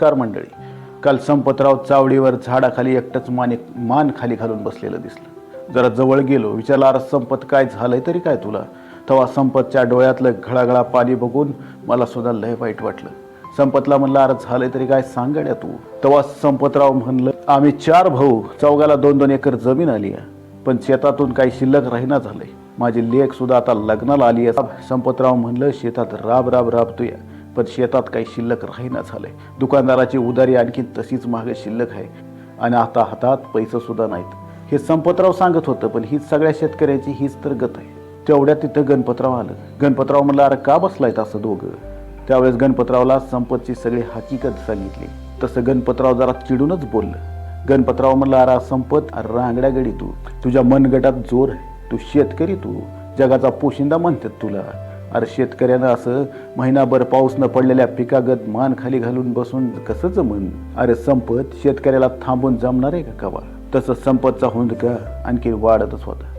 Car मंडळी काल संपतराव चावडीवर झाडाखाली एकटंच माने मान खाली घालून बसलेलं दिसलं. जरा जवळ गेलो विचारला अरे संपत काय झालंय तरी काय तुला? तेव्हा संपतच्या डोळ्यातलं घळाघळा पाणी बघून मला सुद्धा लय वाईट वाटलं. संपतला म्हणलं अरे झालंय तरी काय सांगड्या तू? तेव्हा संपतराव म्हणलं आम्ही चार भाऊ चौघाला दोन दोन एकर जमीन आली आहे पण शेतातून काही शिल्लक राहीना झालंय. माझी लेख सुद्धा आता लग्नाला आली आहे. संपतराव म्हणलं शेतात राब राब राबतोय. पण शेतात काही शिल्लक राहीना झालंय. दुकानदाराची उदारी आणखी तशीच मागे शिल्लक आहे. आणि आता हातात पैसे सुद्धा नाहीत. हे संपतराव सांगत होतं पण हीच सगळ्या शेतकऱ्याची हीच तर गत आहे. तेवढ्यात तिथं गणपतराव आलं. गणपतराव म्हणलं अरे का बसलायत असं दोघं? त्यावेळेस गणपतरावला संपतची सगळी हकीकत सांगितली. तसं गणपतराव जरा चिडूनच बोललं. गणपतराव म्हणला अरे संपत अरे रांगड्या गडी तू. तुझ्या मनगटात जोर आहे. तू शेतकरी तू. जगाचा पोशिंदा म्हणतात तुला. अरे शेतकऱ्यानं असं महिनाभर पाऊस न पडलेल्या पिकागत मान खाली घालून बसून कसंच जमन अरे संपत शेतकऱ्याला थांबून जमणार आहे का कवा तसं संपतचा हुंदका आणखी वाढतच होता.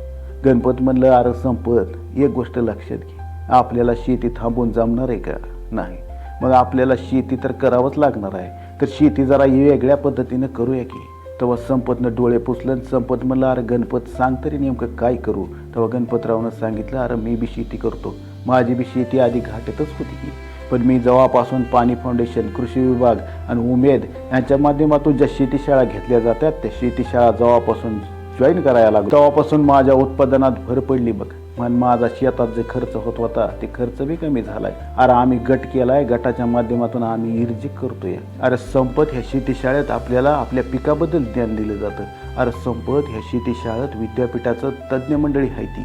गणपत म्हणलं अरे संपत एक गोष्ट लक्षात घे. आपल्याला शेती थांबून जमणार आहे का? नाही. मग आपल्याला शेती तर करावंच लागणार आहे. तर शेती जरा वेगळ्या पद्धतीनं करूया की. तेव्हा संपतनं डोळे पुसलं आणि संपत म्हणलं अरे गणपत सांग तरी नेमकं काय करू? तेव्हा गणपतरावनं सांगितलं अरे मी बी शेती करतो. माझी बी शेती आधी घाटतच होती. पण मी जेव्हापासून पाणी फाउंडेशन कृषी विभाग आणि उमेद यांच्या माध्यमातून ज्या शेतीशाळा घेतल्या जातात त्या शेतीशाळा जवळपासून जेव्हापासून जॉईन करायला लागलो. तेव्हापासून माझ्या उत्पादनात भर पडली बघ. मन माझा शेतात जे खर्च होत होता ते खर्च बी कमी झालाय. अरे आम्ही गट केलाय गटाच्या माध्यमातून आम्ही इर्जिक करतोय. अरे संपत ह्या शेती शाळेत आपल्याला आपल्या पिकाबद्दल ज्ञान दिलं जातं. अरे संपत ह्या शेती शाळेत विद्यापीठाचं तज्ज्ञ मंडळी आहे ती.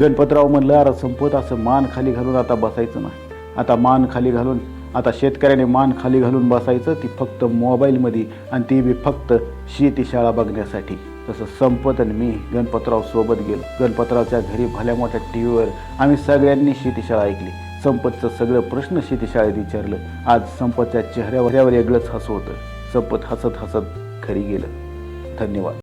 गणपतराव म्हणलं अरे संपत असं मान खाली घालून आता बसायचं नाही. आता मान खाली घालून आता शेतकऱ्याने मान खाली घालून बसायचं ती फक्त मोबाईलमध्ये आणि ती बी फक्त शेतीशाळा बघण्यासाठी. तसं संपत आणि मी गणपतराव सोबत गेलो. गणपतरावच्या घरी भल्या मोठ्या टी व्हीवर आम्ही सगळ्यांनी शेतीशाळा ऐकली. संपतचं सगळं प्रश्न शेतीशाळेत विचारलं. आज संपतच्या चेहऱ्यावर वेगळंच हसू होतं. संपत हसत हसत घरी गेलं. धन्यवाद.